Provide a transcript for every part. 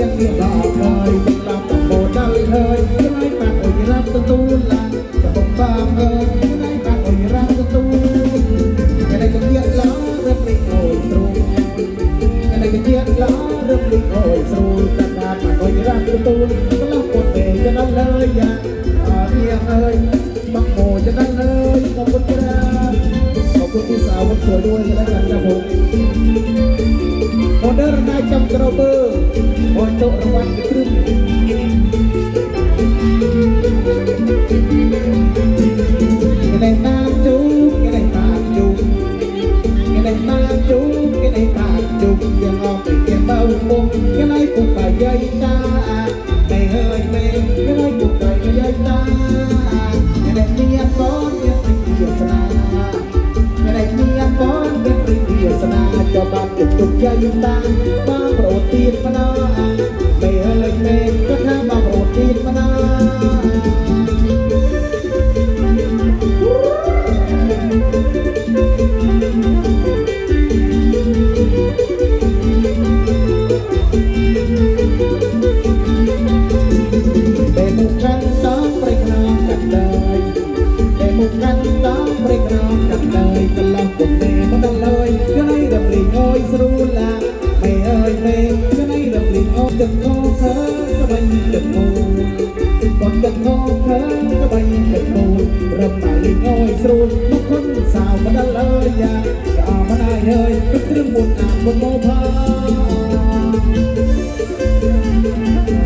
ยังเรีดอกลอยกลับโบดัลเฮยไรปากโอ้ยรักตะตูนลันจะต้องฟังเลยไรปากโอ้ยรักตะตูนจะได้ะเนเยอะล้อเริ่มไม่โอ้ยตรูจะได้ะเนเยอะล้อเริ่มไม่โอ้ยตรูตะการปากโอ้ยรักตะตูนก็เล่ากดเบย์จะนั่นเลยอย่าเรียกเลยบักโมจะนั่นเลยขอบคุณครับขอบคุณพี่สาวคนสวยด้วยจะนแล้วกันครับผมเดอร์ naik jam gerobel untuk ruang Cái này ta chú, cái này ta chú Cái này ta chú, cái này ta chú Giờ ngọt thì kia bao bông Cái này cũng phải dây ta ទឹកងងព្រឹងក្បៃទឹកមូលរំតែលេងអើយស្រួលមកគុណសាវម្ដលអើយយ៉ាក៏អមណាយអើយទឹកគ្រឿងមុនអាមុនមកផា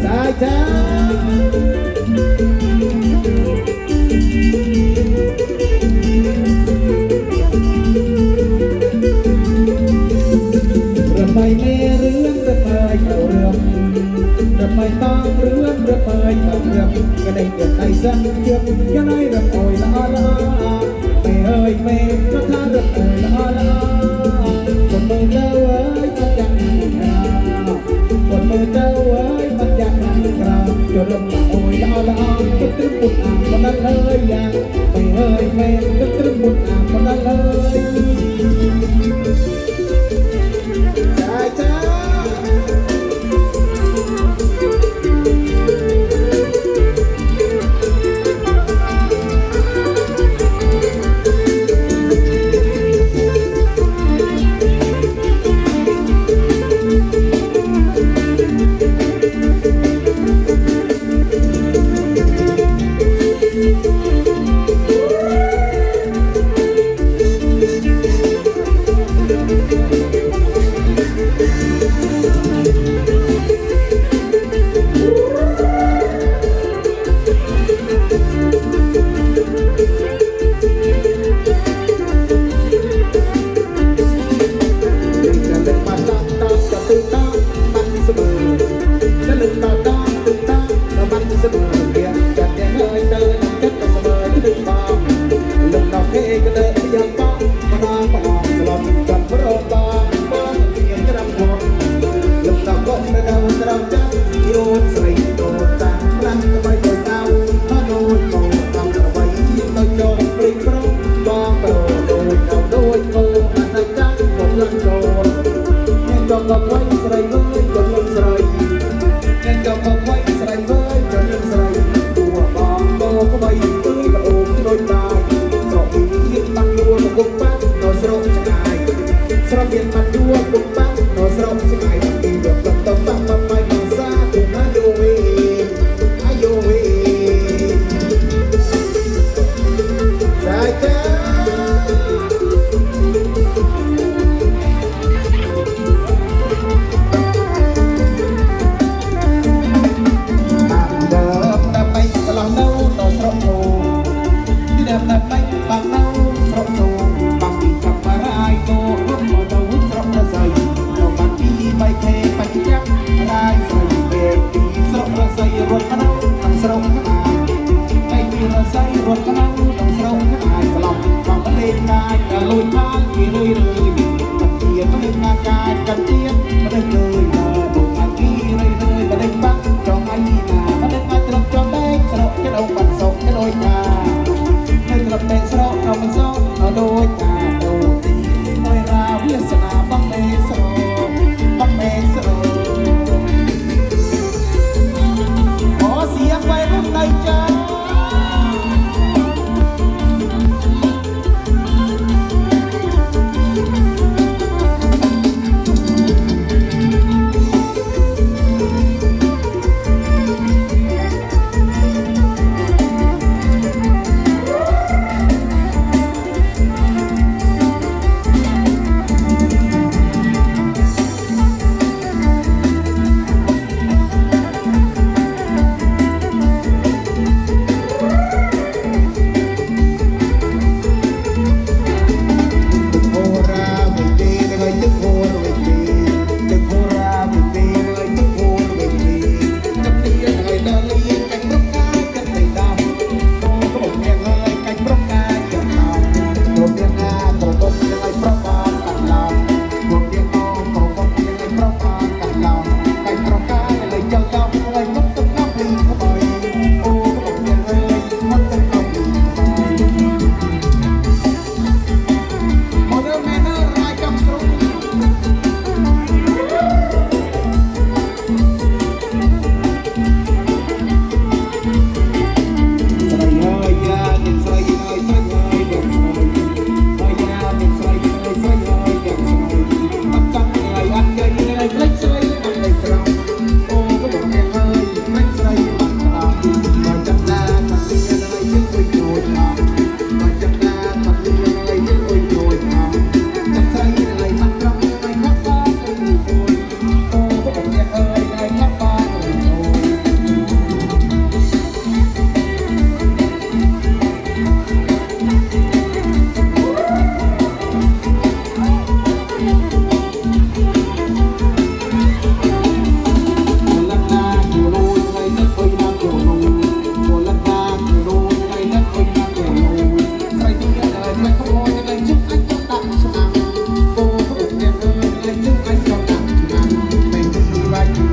សាចា ก็ได้เกิดไอ้สันเกือบก็ได้รับโอยละละไม่เอ้ยไม่ก็ท่ารับโอยละละคนมือเจ้าเอ้ยมันอยากนั่งกราบคนมือเจ้าเอ้ยมันอยากคงกรับจนลม জীবনটা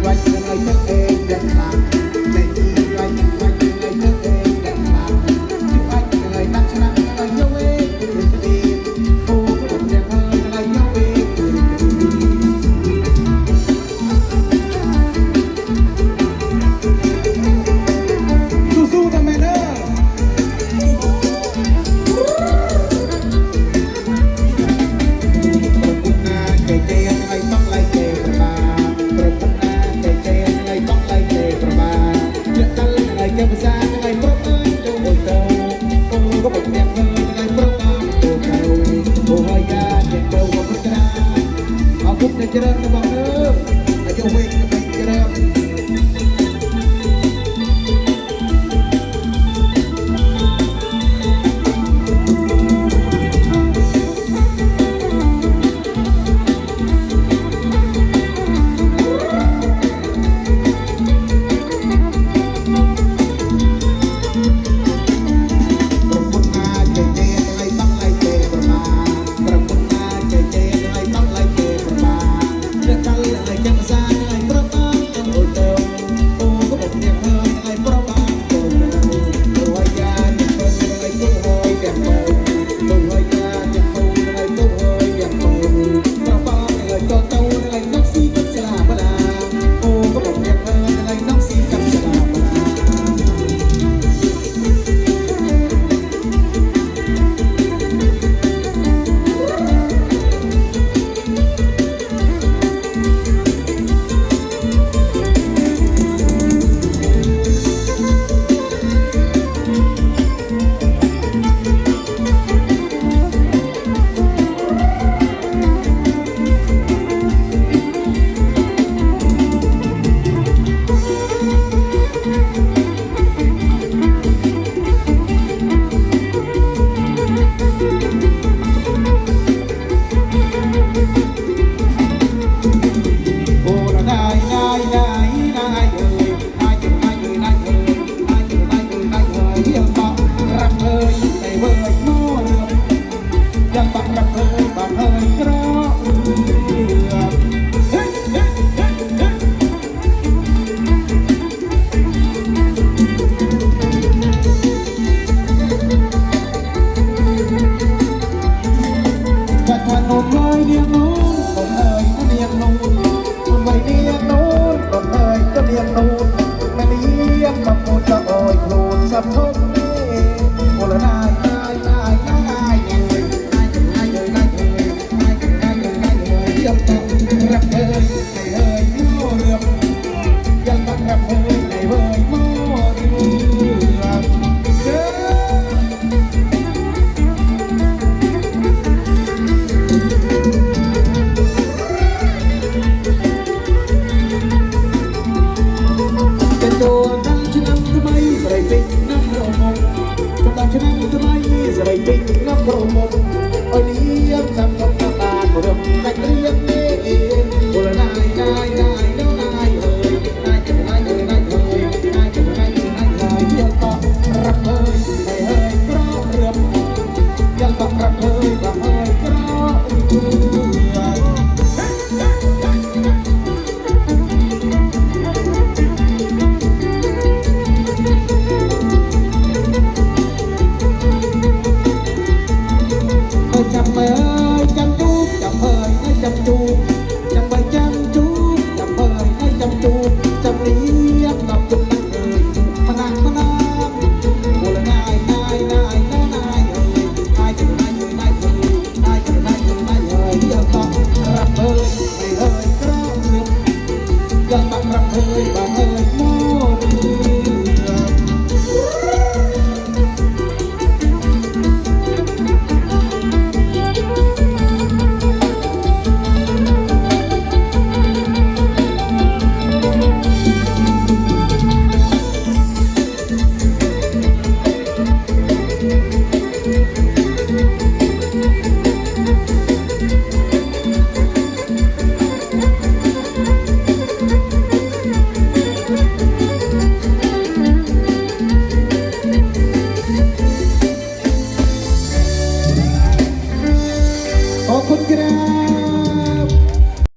right when I แต่เรื่อ เฮ้ยไม่เฮ้ยกระเพื่อมยังบังรักเฮ้ยบักเฮ้ย